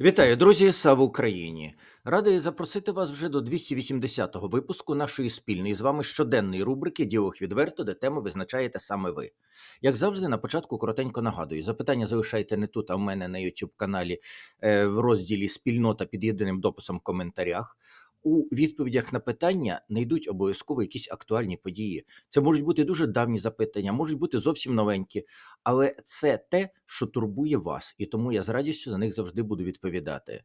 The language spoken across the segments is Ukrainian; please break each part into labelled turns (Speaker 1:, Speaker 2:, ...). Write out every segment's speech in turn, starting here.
Speaker 1: Вітаю, друзі! Слава Україні! Радий запросити вас вже до 280-го випуску нашої спільної з вами щоденної рубрики Діалог відверто, де тему визначаєте саме ви. Як завжди, на початку коротенько нагадую: запитання залишайте не тут, а в мене на YouTube каналі е, в розділі Спільнота під єдиним дописом в коментарях. У відповідях на питання не йдуть обов'язково якісь актуальні події. Це можуть бути дуже давні запитання, можуть бути зовсім новенькі, але це те, що турбує вас, і тому я з радістю за них завжди буду відповідати.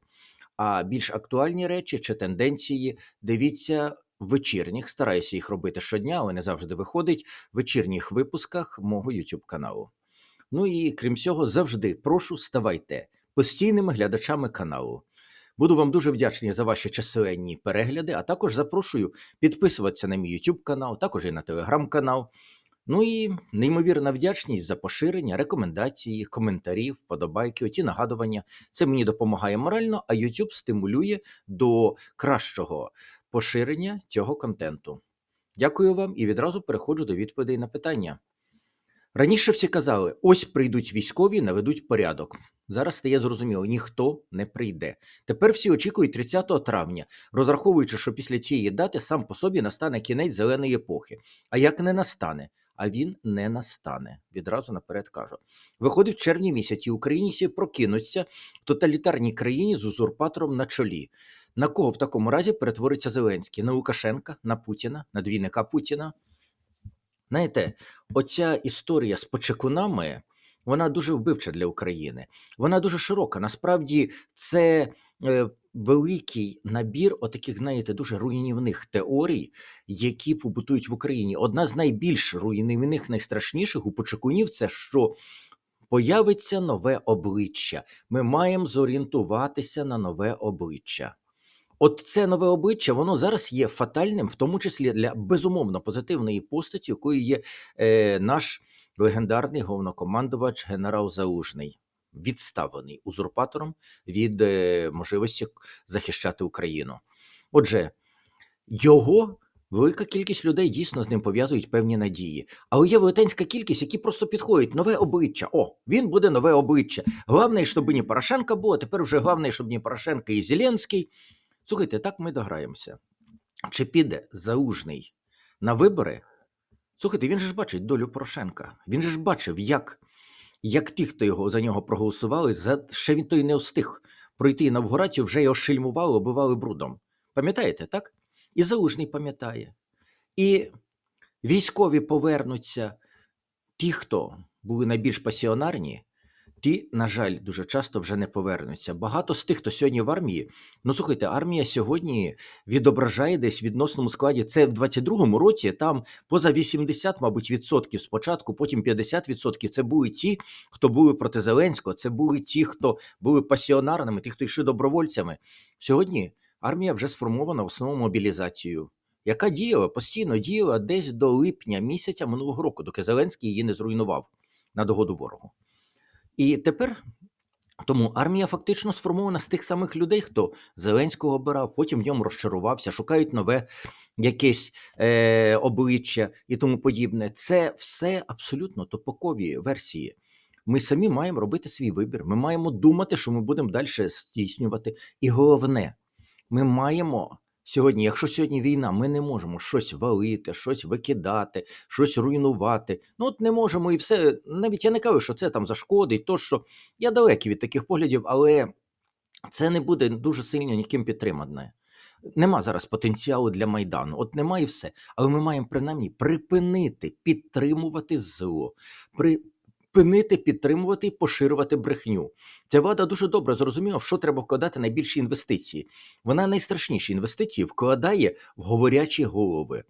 Speaker 1: А більш актуальні речі чи тенденції дивіться вечірніх, стараюся їх робити щодня, але не завжди виходить в вечірніх випусках мого YouTube каналу. Ну і крім цього, завжди прошу ставайте постійними глядачами каналу. Буду вам дуже вдячний за ваші численні перегляди, а також запрошую підписуватися на мій YouTube канал, також і на телеграм-канал. Ну і неймовірна вдячність за поширення, рекомендації, коментарі, вподобайки, оті нагадування. Це мені допомагає морально, а YouTube стимулює до кращого поширення цього контенту. Дякую вам і відразу переходжу до відповідей на питання. Раніше всі казали: ось прийдуть військові, наведуть порядок. Зараз стає зрозуміло, ніхто не прийде. Тепер всі очікують 30 травня, розраховуючи, що після цієї дати сам по собі настане кінець зеленої епохи. А як не настане? А він не настане. Відразу наперед кажу. Виходить, в червні місяці українці прокинуться в тоталітарній країні з узурпатором на чолі. На кого в такому разі перетвориться Зеленський? На Лукашенка, на Путіна, на двійника Путіна? Знаєте, оця історія з почекунами, вона дуже вбивча для України. Вона дуже широка. Насправді, це е, великий набір отаких, знаєте, дуже руйнівних теорій, які побутують в Україні. Одна з найбільш руйнівних, найстрашніших у почекунів це що. Появиться нове обличчя. Ми маємо зорієнтуватися на нове обличчя. От це нове обличчя, воно зараз є фатальним, в тому числі для безумовно позитивної постаті, якою є е, наш легендарний головнокомандувач генерал Залужний, відставлений узурпатором від е, можливості захищати Україну. Отже, його велика кількість людей дійсно з ним пов'язують певні надії. Але є велетенська кількість, які просто підходять нове обличчя. О, він буде нове обличчя. Головне, щоб не Порошенка було. Тепер вже головне, щоб не Порошенка і Зеленський. Слухайте, так ми дограємося. Чи піде Залужний на вибори? Слухайте, він же ж бачить долю Порошенка. Він же ж бачив, як, як ті, хто його за нього проголосували, за ще він той не встиг пройти інавгурацію, вже його шильмували, оббивали брудом. Пам'ятаєте, так? І Залужний пам'ятає. І військові повернуться, ті, хто були найбільш пасіонарні, ті, на жаль, дуже часто вже не повернуться. Багато з тих, хто сьогодні в армії. Ну слухайте, армія сьогодні відображає десь в відносному складі. Це в 22-му році. Там поза 80, мабуть, відсотків спочатку, потім 50 відсотків. Це були ті, хто були проти Зеленського. Це були ті, хто були пасіонарними, ті, хто йшли добровольцями. Сьогодні армія вже сформована в основному мобілізацією. Яка діяла постійно діяла десь до липня місяця минулого року, доки Зеленський її не зруйнував на догоду ворогу. І тепер тому армія фактично сформована з тих самих людей, хто Зеленського обирав, потім в ньому розчарувався, шукають нове якесь е, обличчя і тому подібне. Це все абсолютно топокові версії. Ми самі маємо робити свій вибір. Ми маємо думати, що ми будемо далі здійснювати. І головне, ми маємо сьогодні, якщо сьогодні війна, ми не можемо щось валити, щось викидати, щось руйнувати. Ну от не можемо і все. Навіть я не кажу, що це там зашкодить, то що я далекий від таких поглядів, але це не буде дуже сильно ніким підтримане. Нема зараз потенціалу для майдану, от немає все. Але ми маємо принаймні припинити підтримувати зло, припинити підтримувати і поширювати брехню. Ця влада дуже добре зрозуміла, в що треба вкладати найбільші інвестиції. Вона найстрашніші інвестиції вкладає в говорячі голови.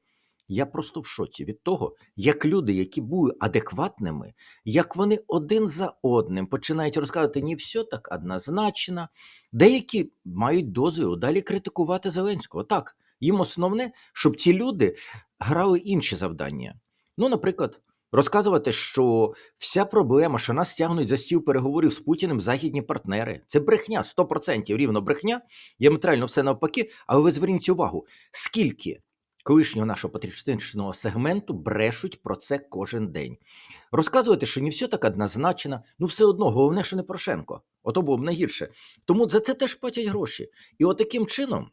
Speaker 1: Я просто в шоці від того, як люди, які були адекватними, як вони один за одним починають розказувати не все так однозначно. Деякі мають дозвіл далі критикувати Зеленського. Так, їм основне, щоб ці люди грали інші завдання. Ну, наприклад, розказувати, що вся проблема, що нас тягнуть за стіл переговорів з Путіним західні партнери. Це брехня, 100% рівно брехня, діаметрально все навпаки. Але ви зверніть увагу, скільки колишнього нашого патріотичного сегменту брешуть про це кожен день. Розказувати, що не все так однозначно, ну все одно, головне, що не Порошенко. Ото було б найгірше. Тому за це теж платять гроші. І от чином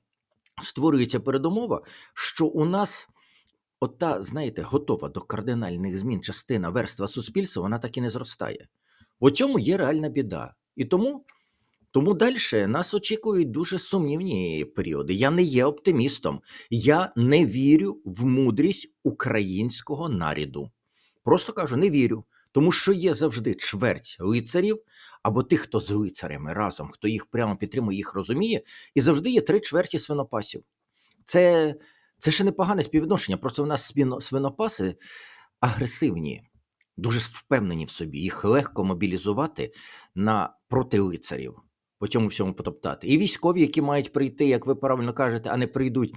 Speaker 1: створюється передумова, що у нас. Ота, знаєте, готова до кардинальних змін частина верства суспільства, вона так і не зростає. У цьому є реальна біда. І тому, тому далі нас очікують дуже сумнівні періоди. Я не є оптимістом. Я не вірю в мудрість українського наряду. Просто кажу, не вірю. Тому що є завжди чверть лицарів, або тих, хто з лицарями разом, хто їх прямо підтримує, їх розуміє, і завжди є три чверті свинопасів. Це, це ще непогане співвідношення. Просто в нас свинопаси агресивні, дуже впевнені в собі. Їх легко мобілізувати на проти лицарів, по цьому всьому потоптати. І військові, які мають прийти, як ви правильно кажете, а не прийдуть.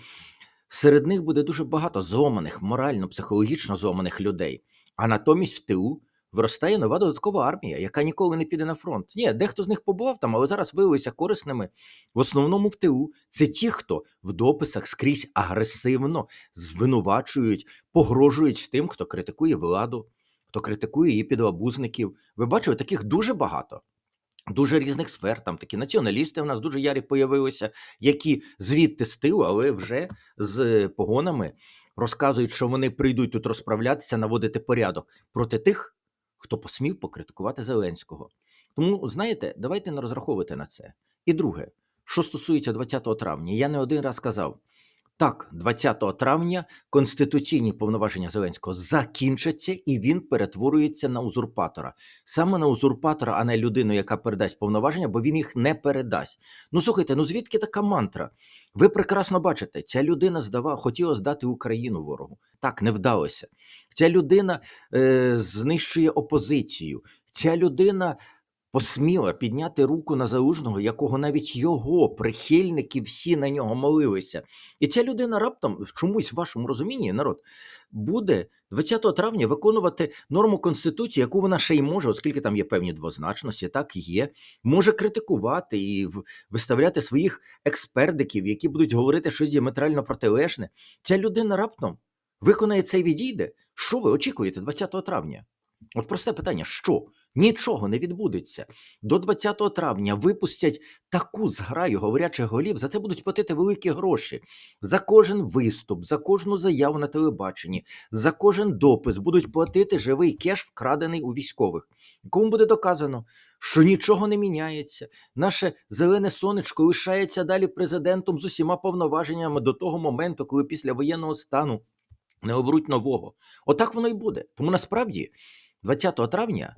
Speaker 1: Серед них буде дуже багато зломаних, морально, психологічно зломаних людей. А натомість в тилу виростає нова додаткова армія, яка ніколи не піде на фронт. Ні, дехто з них побував там, але зараз виявилися корисними. В основному в тилу це ті, хто в дописах скрізь агресивно звинувачують, погрожують тим, хто критикує владу, хто критикує її підлабузників. Ви бачили, таких дуже багато. Дуже різних сфер, там такі націоналісти в нас дуже ярі появилися, які звідти з тилу, але вже з погонами розказують, що вони прийдуть тут розправлятися, наводити порядок проти тих, хто посмів покритикувати Зеленського. Тому, знаєте, давайте не розраховувати на це. І друге, що стосується 20 травня, я не один раз казав: так, 20 травня конституційні повноваження Зеленського закінчаться, і він перетворюється на узурпатора. Саме на узурпатора, а не людину, яка передасть повноваження, бо він їх не передасть. Ну слухайте, ну звідки така мантра? Ви прекрасно бачите, ця людина здава, хотіла здати Україну ворогу. Так, не вдалося. Ця людина е, знищує опозицію. Ця людина посміла підняти руку на залужного, якого навіть його прихильники всі на нього молилися. І ця людина раптом в чомусь в вашому розумінні, народ, буде 20 травня виконувати норму конституції, яку вона ще й може, оскільки там є певні двозначності, так є, може критикувати і виставляти своїх експертиків, які будуть говорити щось діаметрально протилежне. Ця людина раптом виконає це і відійде. Що ви очікуєте 20 травня? От просте питання: що? Нічого не відбудеться. До 20 травня випустять таку зграю говорячих голів, за це будуть платити великі гроші. За кожен виступ, за кожну заяву на телебаченні, за кожен допис будуть платити живий кеш, вкрадений у військових. Кому буде доказано, що нічого не міняється. Наше зелене сонечко лишається далі президентом з усіма повноваженнями до того моменту, коли після воєнного стану не оберуть нового. Отак воно і буде. Тому насправді 20 травня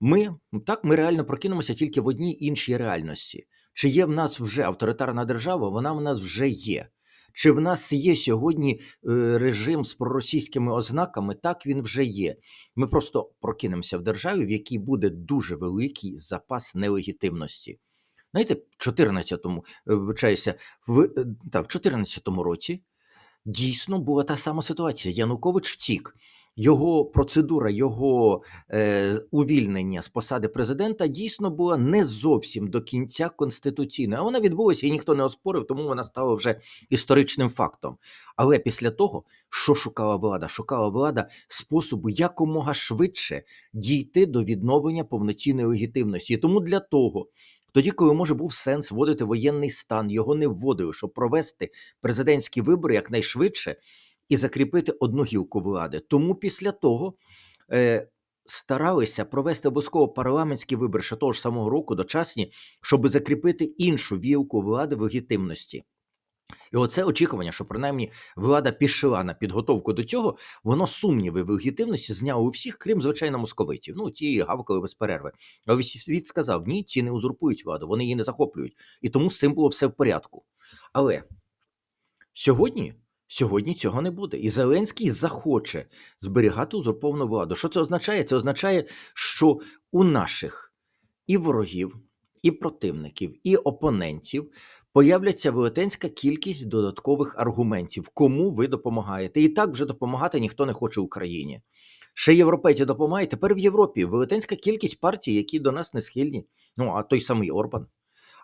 Speaker 1: ми так ми реально прокинемося тільки в одній іншій реальності. Чи є в нас вже авторитарна держава? Вона в нас вже є. Чи в нас є сьогодні е, режим з проросійськими ознаками? Так він вже є. Ми просто прокинемося в державі, в якій буде дуже великий запас нелегітимності. Знаєте, в 14-му, е, вибачаюся, в, е, та, в 14-му році дійсно була та сама ситуація. Янукович втік. Його процедура, його е, увільнення з посади президента дійсно була не зовсім до кінця конституційною. А вона відбулася і ніхто не оспорив, тому вона стала вже історичним фактом. Але після того, що шукала влада? Шукала влада способу якомога швидше дійти до відновлення повноцінної легітимності. І тому для того, тоді, коли може був сенс вводити воєнний стан, його не вводили, щоб провести президентські вибори якнайшвидше і закріпити одну гілку влади. Тому після того е, старалися провести обов'язково парламентські вибори ще того ж самого року, дочасні, щоб закріпити іншу вілку влади в легітимності. І оце очікування, що принаймні влада пішла на підготовку до цього, воно сумніви в легітимності зняло у всіх, крім звичайно московитів. Ну ті гавкали без перерви. А весь світ сказав: ні, ці не узурпують владу, вони її не захоплюють. І тому з цим було все в порядку. Але сьогодні. Сьогодні цього не буде, і Зеленський захоче зберігати узурповану владу. Що це означає? Це означає, що у наших і ворогів, і противників, і опонентів появляться велетенська кількість додаткових аргументів, кому ви допомагаєте. І так вже допомагати ніхто не хоче Україні. Ще європейці допомагають. Тепер в Європі велетенська кількість партій, які до нас не схильні. Ну а той самий Орбан,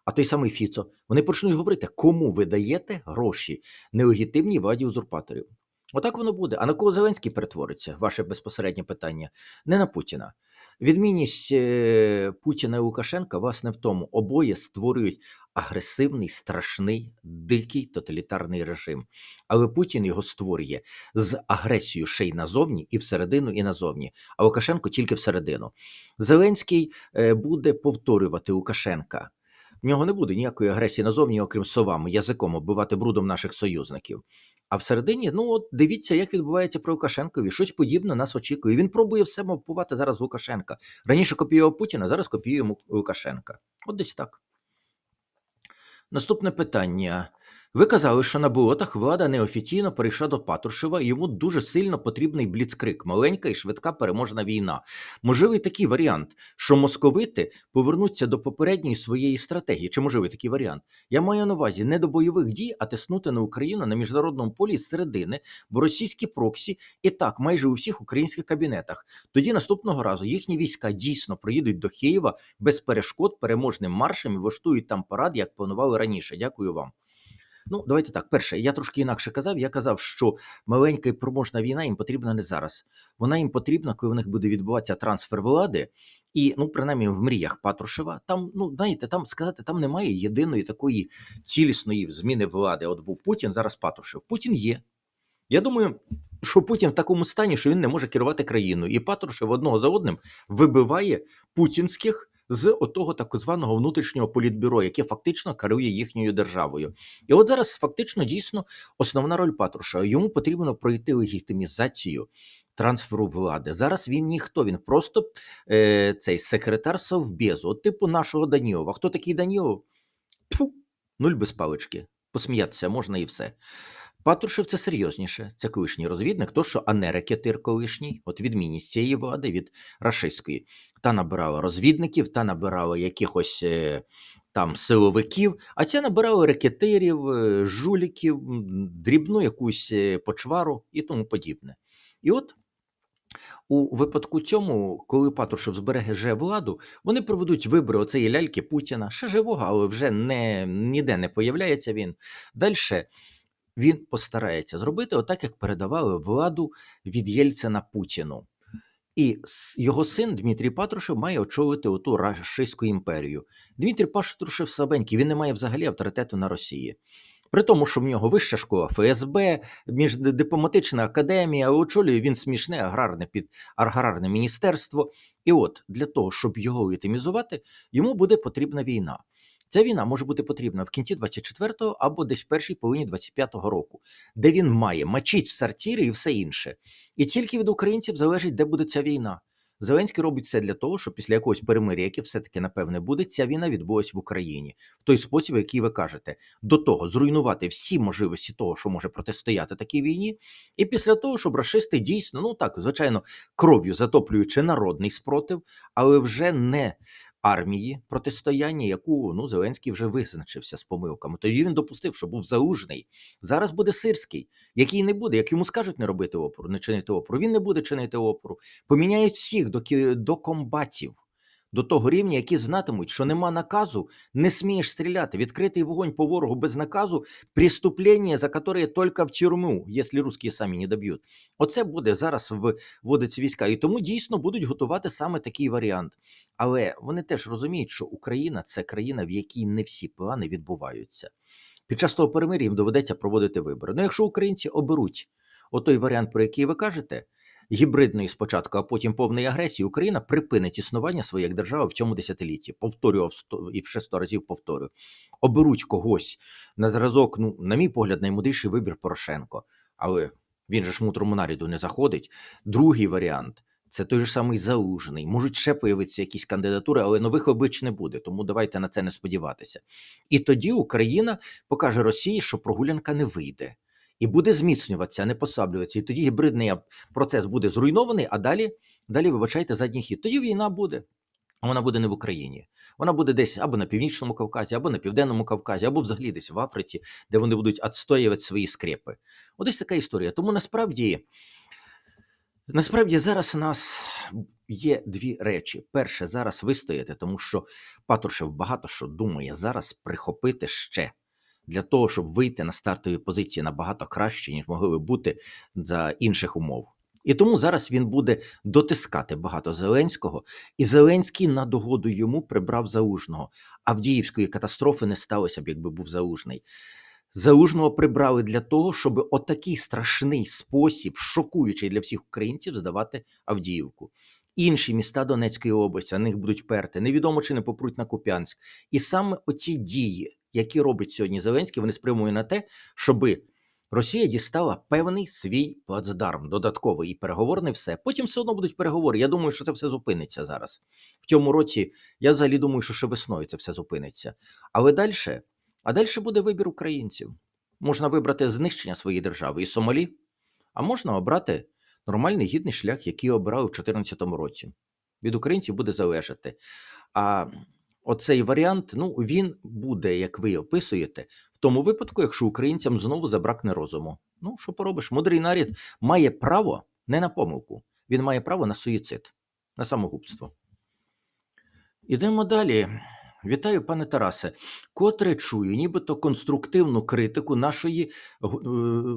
Speaker 1: а той самий Фіцо. Вони почнуть говорити, кому ви даєте гроші нелегітимній владі узурпаторів. Отак воно буде. А на кого Зеленський перетвориться? Ваше безпосереднє питання. Не на Путіна. Відмінність е, Путіна і Лукашенка власне в тому, обоє створюють агресивний, страшний, дикий тоталітарний режим. Але Путін його створює з агресією ще й назовні, і всередину, і назовні. А Лукашенко тільки всередину. Зеленський е, буде повторювати Лукашенка. В нього не буде ніякої агресії назовні, окрім совами, язиком оббивати брудом наших союзників. А всередині, ну от дивіться, як відбувається при Лукашенкові. Щось подібне нас очікує. Він пробує все мовпувати зараз Лукашенка. Раніше копіював Путіна, зараз копіюємо Лукашенка. От десь так. Наступне питання. Ви казали, що на болотах влада неофіційно перейшла до Патрушева, йому дуже сильно потрібний бліцкрик, маленька і швидка переможна війна. Можливий такий варіант, що московити повернуться до попередньої своєї стратегії. Чи можливий такий варіант? Я маю на увазі не до бойових дій, а тиснути на Україну на міжнародному полі з середини, бо російські проксі і так майже у всіх українських кабінетах. Тоді наступного разу їхні війська дійсно проїдуть до Києва без перешкод переможним маршем і влаштують там парад, як планували раніше. Дякую вам. Ну, давайте так. Перше, я трошки інакше казав. Я казав, що маленька і проможна війна їм потрібна не зараз. Вона їм потрібна, коли в них буде відбуватися трансфер влади, і ну, принаймні в мріях Патрушева, там, ну знаєте, там сказати, там немає єдиної такої цілісної зміни влади. От був Путін, зараз Патрушев. Путін є. Я думаю, що Путін в такому стані, що він не може керувати країною, і Патрушев одного за одним вибиває путінських з отого так званого внутрішнього політбюро, яке фактично керує їхньою державою. І от зараз фактично дійсно основна роль Патрушева. Йому потрібно пройти легітимізацію трансферу влади. Зараз він ніхто, він просто е, цей секретар Совбезу, от типу нашого Данілова. Хто такий Данілов? Тьфу, нуль без палички. Посміятися можна і все. Патрушев це серйозніше. Це колишній розвідник, то що а не ракетир колишній, от відмінність цієї влади від рашистської. Та набирала розвідників, та набирала якихось е, там силовиків, а ця набирала ракетирів, е, жуліків, дрібну якусь е, почвару і тому подібне. І от у випадку цьому, коли Патрушев збереже владу, вони проведуть вибори оцеї ляльки Путіна, ще живого, але вже не, ніде не появляється він. Далі він постарається зробити отак, як передавали владу від Єльцина Путіну. І його син Дмитрій Патрушев має очолити оту Рашистську імперію. Дмитрій Патрушев слабенький, він не має взагалі авторитету на Росії. При тому, що в нього вища школа ФСБ, міждипломатична академія, очолює він смішне аграрне під аграрне міністерство. І от для того, щоб його легітимізувати, йому буде потрібна війна. Ця війна може бути потрібна в кінці 24-го або десь в першій половині 25-го року, де він має мачить в сортирі і все інше. І тільки від українців залежить, де буде ця війна. Зеленський робить все для того, щоб після якогось перемир'я, яке все-таки напевне буде, ця війна відбулась в Україні в той спосіб, який ви кажете, до того зруйнувати всі можливості того, що може протистояти такій війні, і після того, щоб рашисти дійсно, ну так, звичайно, кров'ю затоплюючи народний спротив, але вже не армії протистояння, яку ну Зеленський вже визначився з помилками. Тоді він допустив, що був залужний. Зараз буде сирський, який не буде. Як йому скажуть не робити опору, не чинити опору, він не буде чинити опору. Поміняють всіх до, до комбатів. До того рівня, які знатимуть, що нема наказу, не смієш стріляти. Відкритий вогонь по ворогу без наказу преступлення, за яке тільки в тюрму, якщо русські самі не доб'ють. Оце буде зараз вводиться війська. І тому дійсно будуть готувати саме такий варіант. Але вони теж розуміють, що Україна це країна, в якій не всі плани відбуваються. Під час того перемир'я їм доведеться проводити вибори. Ну, якщо українці оберуть отой варіант, про який ви кажете, гібридної спочатку, а потім повної агресії, Україна припинить існування своєї держави в цьому десятилітті. Повторював сто і ще сто разів повторюю. Оберуть когось на зразок, ну, на мій погляд, наймудріший вибір Порошенко. Але він же ж мудрому наряду не заходить. Другий варіант. Це той же самий залужний. Можуть ще появитися якісь кандидатури, але нових облич не буде, тому давайте на це не сподіватися. І тоді Україна покаже Росії, що прогулянка не вийде, і буде зміцнюватися, не послаблюватися. І тоді гібридний процес буде зруйнований, а далі, далі вибачайте, задній хід. Тоді війна буде. А Вона буде не в Україні. Вона буде десь або на північному Кавказі, або на південному Кавказі, або взагалі десь в Африці, де вони будуть відстоювати свої скрепи. Ось така історія. Тому насправді. Насправді зараз у нас є дві речі. Перше, зараз вистояти, тому що Патрушев багато що думає зараз прихопити ще для того, щоб вийти на стартові позиції набагато краще, ніж могли би бути за інших умов. І тому зараз він буде дотискати багато Зеленського, і Зеленський на догоду йому прибрав Залужного. Авдіївської катастрофи не сталося б, якби був Залужний. Залужного прибрали для того, щоб отакий страшний спосіб, шокуючий для всіх українців, здавати Авдіївку. Інші міста Донецької області на них будуть перти. Невідомо чи не попруть на Куп'янськ. І саме оці дії, які робить сьогодні Зеленський, вони спрямують на те, щоби Росія дістала певний свій плацдарм, додатковий і переговорний все. Потім все одно будуть переговори. Я думаю, що це все зупиниться зараз. В цьому році я взагалі думаю, що ще весною це все зупиниться. Але далі, а далі буде вибір українців. Можна вибрати знищення своєї держави і Сомалі, а можна обрати нормальний гідний шлях, який обрали в 2014 році. Від українців буде залежати. А оцей варіант, ну він буде, як ви описуєте, в тому випадку, якщо українцям знову забракне розуму. Ну, що поробиш? Мудрий нарід має право не на помилку, він має право на суїцид, на самогубство. Ідемо далі. Вітаю, пане Тарасе. Котре чую, нібито конструктивну критику нашої е,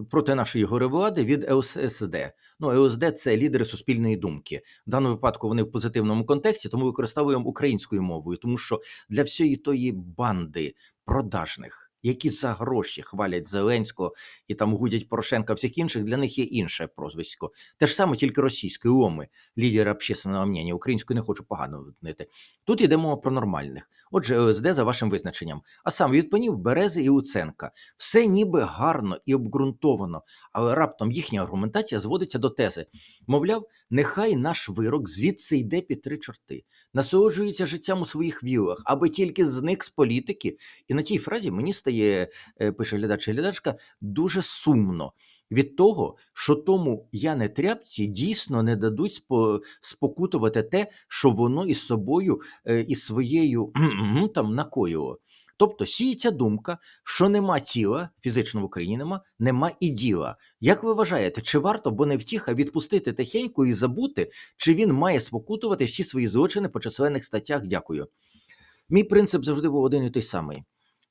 Speaker 1: проти нашої горевлади від ЕОСД. Ну, ЕОСД це лідери суспільної думки. В даному випадку вони в позитивному контексті, тому використовуємо українською мовою, тому що для всієї тої банди продажних, які за гроші хвалять Зеленського і там гудять Порошенка, всіх інших, для них є інше прозвисько. Те ж саме, тільки російською ОМИ, лідери общественного мнення, українською не хочу погано виднити. Тут йде мова про нормальних. Отже, ОСД за вашим визначенням. А сам від панів Берези і Уценка. Все ніби гарно і обґрунтовано, але раптом їхня аргументація зводиться до тези. Мовляв, нехай наш вирок звідси йде під три чорти, насолоджується життям у своїх вілах, аби тільки зник з політики. І на тій фразі мені стає, е, пише глядач і глядачка, дуже сумно. Від того, що тому я не тряпці дійсно не дадуть спо- спокутувати те, що воно із собою е, і своєю там накоїло. Тобто сіється думка, що нема тіла, фізично в Україні нема, нема і діла. Як ви вважаєте, чи варто, бо не втіха, відпустити тихенько і забути, чи він має спокутувати всі свої злочини по численних статтях? Дякую. Мій принцип завжди був один і той самий.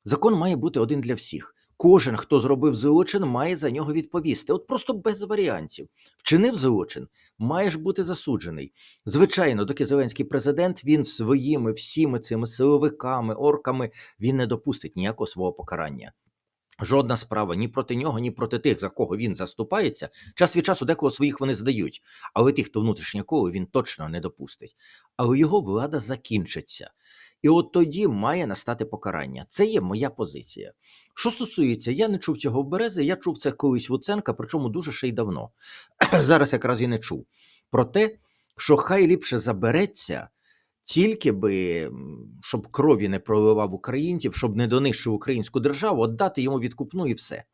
Speaker 1: Закон має бути один для всіх. Кожен, хто зробив злочин, має за нього відповісти. От просто без варіантів. Вчинив злочин, маєш бути засуджений. Звичайно, доки Зеленський президент, він своїми всіми цими силовиками, орками, він не допустить ніякого свого покарання. Жодна справа ні проти нього, ні проти тих, за кого він заступається. Час від часу декого своїх вони здають, але тих, хто внутрішнє коло, він точно не допустить. Але його влада закінчиться. І от тоді має настати покарання. Це є моя позиція. Що стосується, я не чув цього в Берези, я чув це колись в Уценка, причому дуже ще й давно. Зараз якраз і не чув. Про те, що хай ліпше забереться, тільки би, щоб крові не проливав українців, щоб не донищив українську державу, отдати йому відкупну і все.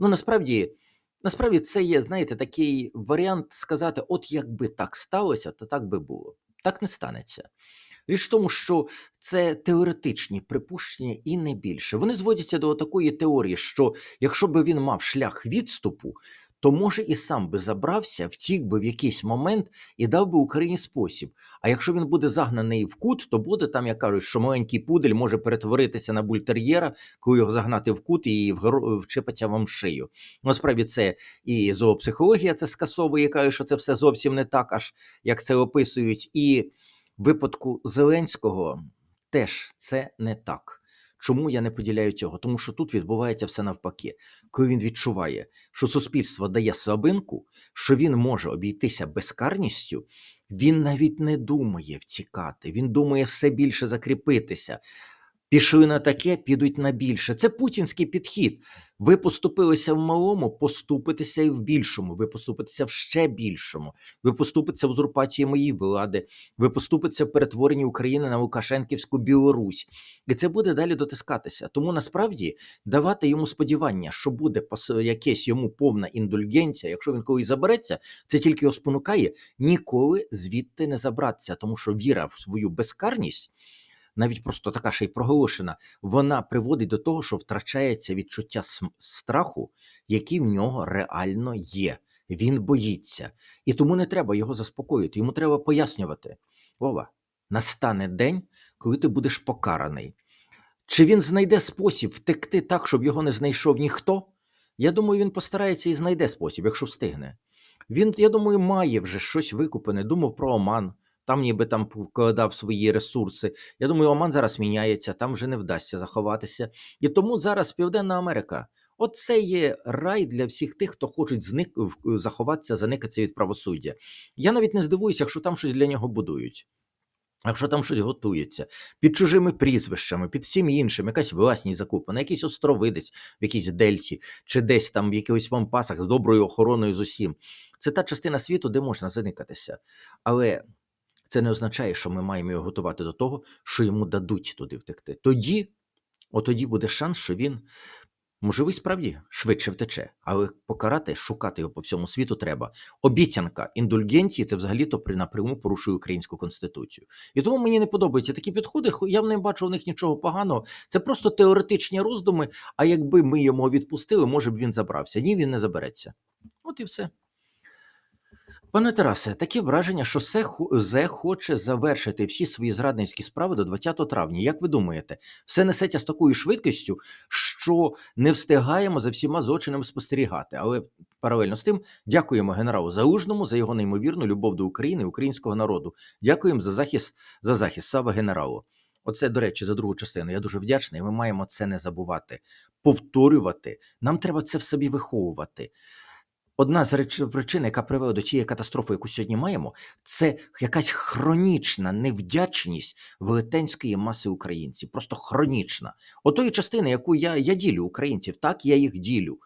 Speaker 1: Ну насправді, насправді це є, знаєте, такий варіант сказати: от якби так сталося, то так би було. Так не станеться. Річ в тому, що це теоретичні припущення і не більше. Вони зводяться до такої теорії, що якщо би він мав шлях відступу, то може і сам би забрався, втік би в якийсь момент і дав би Україні спосіб. А якщо він буде загнаний в кут, то буде там, як кажуть, що маленький пудель може перетворитися на бультер'єра, коли його загнати в кут і вчепиться вам в шию. Насправді це і зоопсихологія це скасовує, каже, що це все зовсім не так, аж як це описують. І випадку Зеленського теж це не так. Чому я не поділяю цього? Тому що тут відбувається все навпаки. Коли він відчуває, що суспільство дає слабинку, що він може обійтися безкарністю, він навіть не думає втікати, він думає все більше закріпитися. Пішли на таке, підуть на більше. Це путінський підхід. Ви поступилися в малому, поступитеся і в більшому. Ви поступитеся в ще більшому. Ви поступитеся в узурпації моєї влади. Ви поступитеся в перетворенні України на Лукашенківську Білорусь. І це буде далі дотискатися. Тому насправді давати йому сподівання, що буде якесь йому повна індульгенція, якщо він колись забереться, це тільки його спонукає ніколи звідти не забратися, тому що віра в свою безкарність. Навіть просто така ще й проголошена, вона приводить до того, що втрачається відчуття страху, який в нього реально є. Він боїться, і тому не треба його заспокоїти. Йому треба пояснювати. Вова, настане день, коли ти будеш покараний. Чи він знайде спосіб втекти так, щоб його не знайшов ніхто? Я думаю, він постарається і знайде спосіб, якщо встигне. Він, я думаю, має вже щось викупене. Думав про Оман. Там ніби там вкладав свої ресурси. Я думаю, Оман зараз міняється, там вже не вдасться заховатися. І тому зараз Південна Америка. Оце є рай для всіх тих, хто хочуть зник... заховатися, заникатися від правосуддя. Я навіть не здивуюся, якщо там щось для нього будують. Якщо там щось готується під чужими прізвищами, під всім іншим, якась власність закуплена, якісь острови десь в якійсь дельті, чи десь там в якихось вампасах з доброю охороною з усім. Це та частина світу, де можна заникатися. Але це не означає, що ми маємо його готувати до того, що йому дадуть туди втекти. Тоді, от тоді буде шанс, що він, можливо, і справді швидше втече, але покарати, шукати його по всьому світу треба. Обіцянка індульгенції це взагалі-то напряму порушує українську конституцію. І тому мені не подобаються такі підходи. хо- Я не бачу в них нічого поганого. Це просто теоретичні роздуми. А якби ми йому відпустили, може б він забрався. Ні, він не забереться. От і все. Пане Тарасе, таке враження, що Се хо- хоче завершити всі свої зрадницькі справи до 20 травня. Як ви думаєте, все несеться з такою швидкістю, що не встигаємо за всіма злочинами спостерігати. Але паралельно з тим дякуємо генералу Залужному за його неймовірну любов до України українського народу. Дякуємо за захист за захист Сава генералу. Оце, до речі, за другу частину. Я дуже вдячний. Ми маємо це не забувати, повторювати. Нам треба це в собі виховувати. Одна з реч... причин, яка привела до тієї катастрофи, яку сьогодні маємо, це якась хронічна невдячність велетенської маси українців. Просто хронічна. Отої частини, яку я, я ділю українців, так я їх ділю.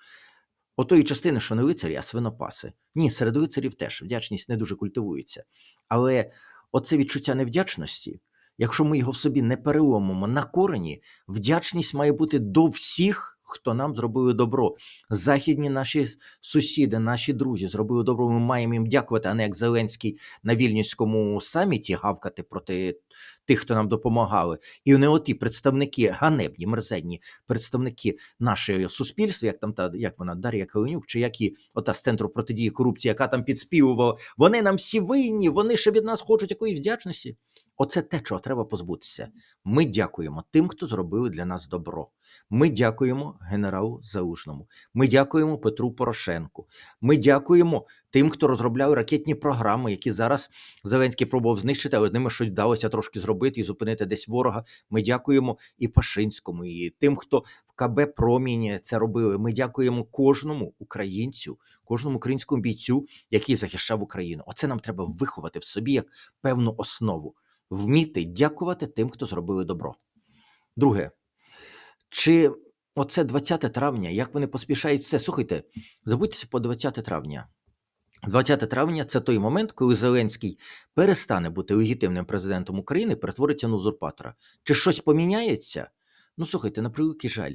Speaker 1: Отої частини, що не лицарі, а свинопаси. Ні, серед лицарів теж вдячність не дуже культивується. Але оце відчуття невдячності, якщо ми його в собі не переломимо на корені, вдячність має бути до всіх, хто нам зробили добро. Західні наші сусіди, наші друзі зробили добро. Ми маємо їм дякувати, а не як Зеленський на вільнюському саміті гавкати проти тих, хто нам допомагали. І не оті представники ганебні, мерзенні представники нашого суспільства, як там та як вона Дар'я Каленюк, чи які ота з центру протидії корупції, яка там підспівувала. Вони нам всі винні, вони ще від нас хочуть якоїсь вдячності. Оце те, чого треба позбутися. Ми дякуємо тим, хто зробили для нас добро. Ми дякуємо генералу Залужному. Ми дякуємо Петру Порошенку. Ми дякуємо тим, хто розробляв ракетні програми, які зараз Зеленський пробував знищити, але з ними щось вдалося трошки зробити і зупинити десь ворога. Ми дякуємо і Пашинському, і тим, хто в КБ Проміні це робили. Ми дякуємо кожному українцю, кожному українському бійцю, який захищав Україну. Оце нам треба виховати в собі як певну основу. Вміти дякувати тим, хто зробили добро. Друге, чи оце 20 травня, як вони поспішають все? Слухайте, забудьтеся по 20 травня. 20 травня це той момент, коли Зеленський перестане бути легітимним президентом України, перетвориться на узурпатора. Чи щось поміняється? Ну, слухайте, на превеликий жаль.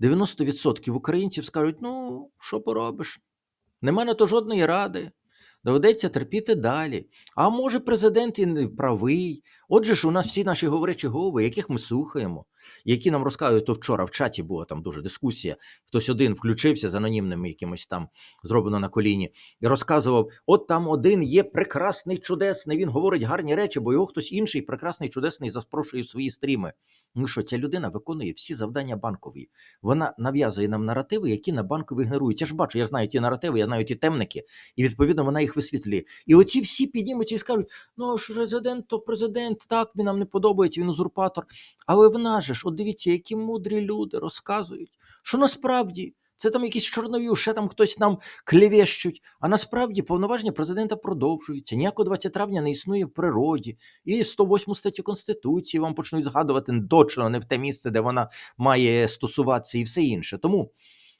Speaker 1: 90% українців скажуть: ну, що поробиш? Нема на то жодної ради. Доведеться терпіти далі. А може, президент і не правий. Отже ж, у нас всі наші говорячі голови, яких ми слухаємо, які нам розказують, то вчора в чаті була там дуже дискусія. Хтось один включився з анонімним якимось там зроблено на коліні, і розказував: от там один є прекрасний, чудесний. Він говорить гарні речі, бо його хтось інший, прекрасний, чудесний, запрошує в свої стріми. Ну що, ця людина виконує всі завдання банкові. Вона нав'язує нам наративи, які на банкові ігнорують. Я ж бачу, я знаю ті наративи, я знаю ті темники, і відповідно вона їх висвітлює. І оці всі піднімуться і скажуть: ну ж президент, то президент, так він нам не подобається, він узурпатор. Але вона же ж, от дивіться, які мудрі люди розказують, що насправді. Це там якісь чорнові, ще там хтось нам клевещуть. А насправді повноваження президента продовжуються. Ніякого 20 травня не існує в природі. І 108 статтю Конституції вам почнуть згадувати точно не в те місце, де вона має стосуватися, і все інше. Тому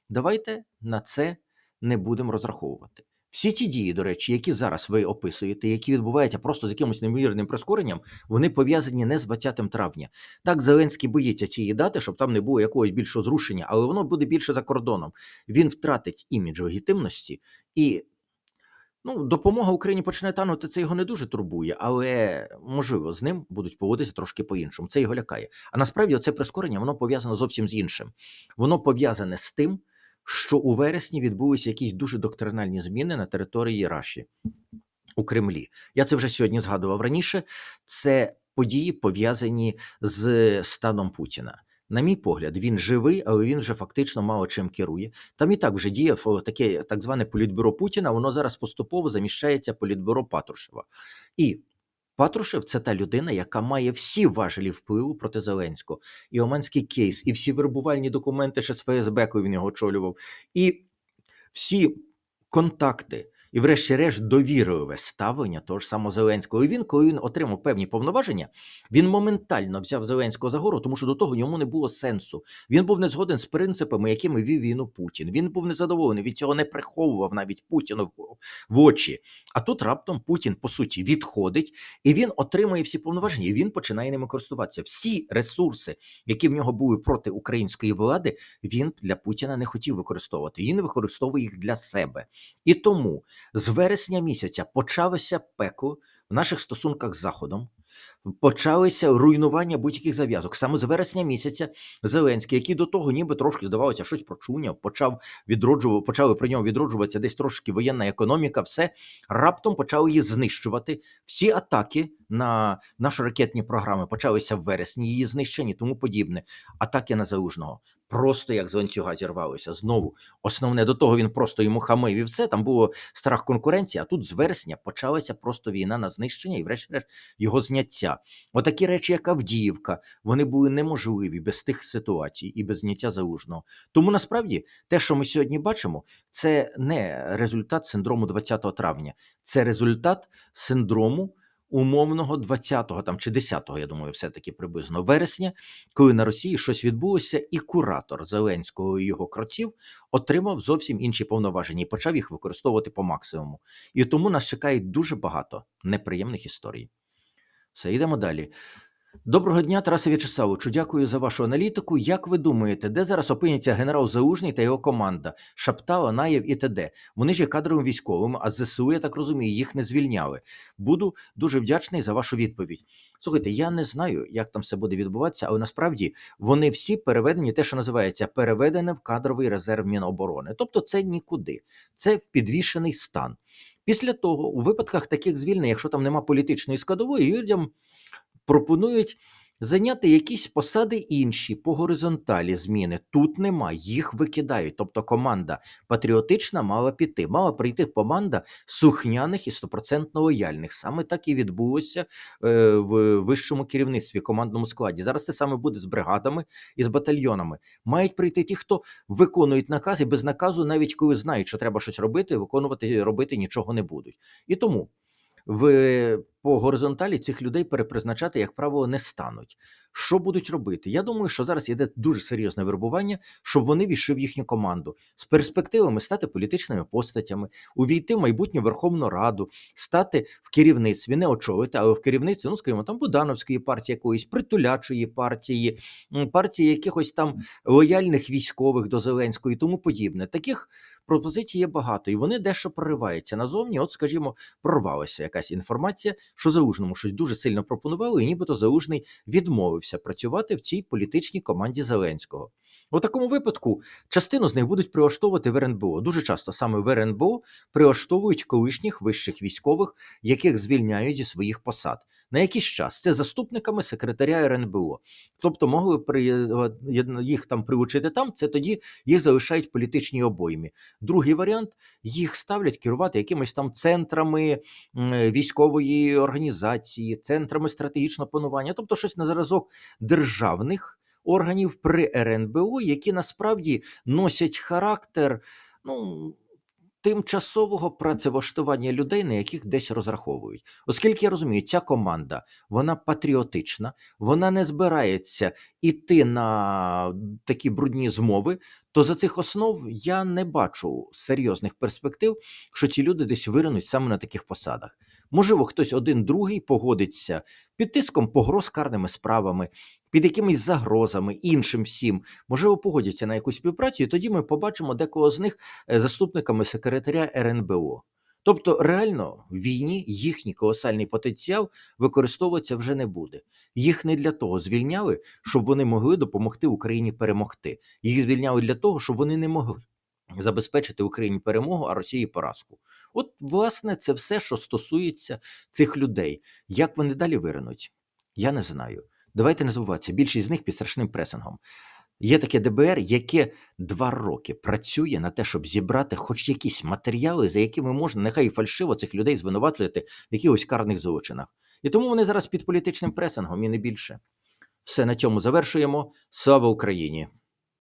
Speaker 1: давайте на це не будемо розраховувати. Всі ті дії, до речі, які зараз ви описуєте, які відбуваються просто з якимось неймовірним прискоренням, вони пов'язані не з 20 травня. Так, Зеленський боїться цієї дати, щоб там не було якогось більшого зрушення, але воно буде більше за кордоном. Він втратить імідж легітимності і. Ну, допомога Україні почне танути, це його не дуже турбує, але можливо з ним будуть поводитися трошки по-іншому. Це його лякає. А насправді це прискорення воно пов'язано зовсім з іншим. Воно пов'язане з тим, що у вересні відбулися якісь дуже доктринальні зміни на території Раші у Кремлі. Я це вже сьогодні згадував раніше. Це події пов'язані з станом Путіна. На мій погляд, він живий, але він вже фактично мало чим керує. Там і так вже діє таке так зване політбюро Путіна. Воно зараз поступово заміщається політбюро Патрушева. І Патрушев це та людина, яка має всі важелі впливу проти Зеленського. І Оманський кейс, і всі вербувальні документи ще з ФСБ, він його очолював, і всі контакти, і, врешті-решт, довірливе ставлення того ж самого Зеленського. І він, коли він отримав певні повноваження, він моментально взяв Зеленського за гору, тому що до того йому не було сенсу. Він був не згоден з принципами, якими вів війну Путін. Він був незадоволений, від цього не приховував навіть Путіну в- очі. А тут раптом Путін, по суті, відходить, і він отримує всі повноваження, і він починає ними користуватися. Всі ресурси, які в нього були проти української влади, він для Путіна не хотів використовувати. Він використовує їх для себе. І тому з вересня місяця почалося пекло в наших стосунках з Заходом. Почалися руйнування будь-яких зав'язок. Саме з вересня місяця Зеленський, який до того ніби трошки здавалося щось прочуняв, почав відроджував, почали при ньому відроджуватися десь трошки воєнна економіка, все раптом почали її знищувати. Всі атаки на наші ракетні програми почалися в вересні, її знищені, тому подібне. Атаки на залужного просто як з ланцюга зірвалися. Знову основне до того він просто йому хамив і все. Там було страх конкуренції. А тут з вересня почалася просто війна на знищення і, врешті-решт, його зняття. Отакі речі, як Авдіївка, вони були неможливі без тих ситуацій і без зняття залужного. Тому насправді те, що ми сьогодні бачимо, це не результат синдрому 20 травня, це результат синдрому. Умовного 20-го там чи 10-го, я думаю, все-таки приблизно вересня, коли на Росії щось відбулося, і куратор Зеленського і його кротів отримав зовсім інші повноваження і почав їх використовувати по максимуму. І тому нас чекає дуже багато неприємних історій. Все, йдемо далі. Доброго дня, Тарасе В'ячеславовичу. Дякую за вашу аналітику. Як ви думаєте, де зараз опиняться генерал Заужний та його команда Шаптала, Наєв і т.д.? Вони ж є кадровим військовим, а ЗСУ, я так розумію, їх не звільняли. Буду дуже вдячний за вашу відповідь. Слухайте, я не знаю, як там все буде відбуватися, але насправді вони всі переведені, те, що називається переведене в кадровий резерв Міноборони. Тобто це нікуди, це в підвішений стан. Після того, у випадках таких звільнень, якщо там нема політичної складової, людям пропонують зайняти якісь посади інші по горизонталі зміни. Тут нема, їх викидають. Тобто команда патріотична мала піти. Мала прийти команда сухняних і стопроцентно лояльних. Саме так і відбулося е, в вищому керівництві, командному складі. Зараз те саме буде з бригадами і з батальйонами. Мають прийти ті, хто виконують наказ, і без наказу, навіть коли знають, що треба щось робити, виконувати робити нічого не будуть. І тому в по горизонталі цих людей перепризначати, як правило, не стануть. Що будуть робити? Я думаю, що зараз йде дуже серйозне вербування, щоб вони війшли в їхню команду з перспективами стати політичними постатями, увійти в майбутню Верховну Раду, стати в керівництві, не очолити, але в керівництві, ну скажімо, там Будановської партії, якоїсь притулячої партії, партії якихось там лояльних військових до Зеленського і тому подібне. Таких пропозицій є багато, і вони дещо прориваються назовні. От, скажімо, прорвалася якась інформація, що Залужному щось дуже сильно пропонували, і нібито Залужний відмовився працювати в цій політичній команді Зеленського. У такому випадку частину з них будуть прилаштовувати в РНБО. Дуже часто саме в РНБО прилаштовують колишніх вищих військових, яких звільняють зі своїх посад. На якийсь час це заступниками секретаря РНБО. Тобто могли при їх там приучити там, це тоді їх залишають в політичній обоймі. Другий варіант їх ставлять керувати якимись там центрами військової організації, центрами стратегічного планування, тобто щось на зразок державних органів при РНБО, які насправді носять характер ну, тимчасового працевлаштування людей, на яких десь розраховують. Оскільки я розумію, ця команда вона патріотична, вона не збирається іти на такі брудні змови, то за цих основ я не бачу серйозних перспектив, що ці люди десь виринуть саме на таких посадах. Можливо, хтось один другий погодиться під тиском погроз карними справами, під якимись загрозами, іншим всім, можливо, погодяться на якусь співпрацю, і тоді ми побачимо декого з них е, заступниками секретаря РНБО. Тобто, реально в війні їхній колосальний потенціал використовуватися вже не буде. Їх не для того звільняли, щоб вони могли допомогти Україні перемогти. Їх звільняли для того, щоб вони не могли забезпечити Україні перемогу, а Росії поразку. От, власне, це все, що стосується цих людей. Як вони далі виринуть, я не знаю. Давайте не забуватися, більшість з них під страшним пресингом. Є таке ДБР, яке два роки працює на те, щоб зібрати хоч якісь матеріали, за якими можна нехай фальшиво цих людей звинувачувати в якихось карних злочинах. І тому вони зараз під політичним пресингом і не більше. Все на цьому завершуємо. Слава Україні!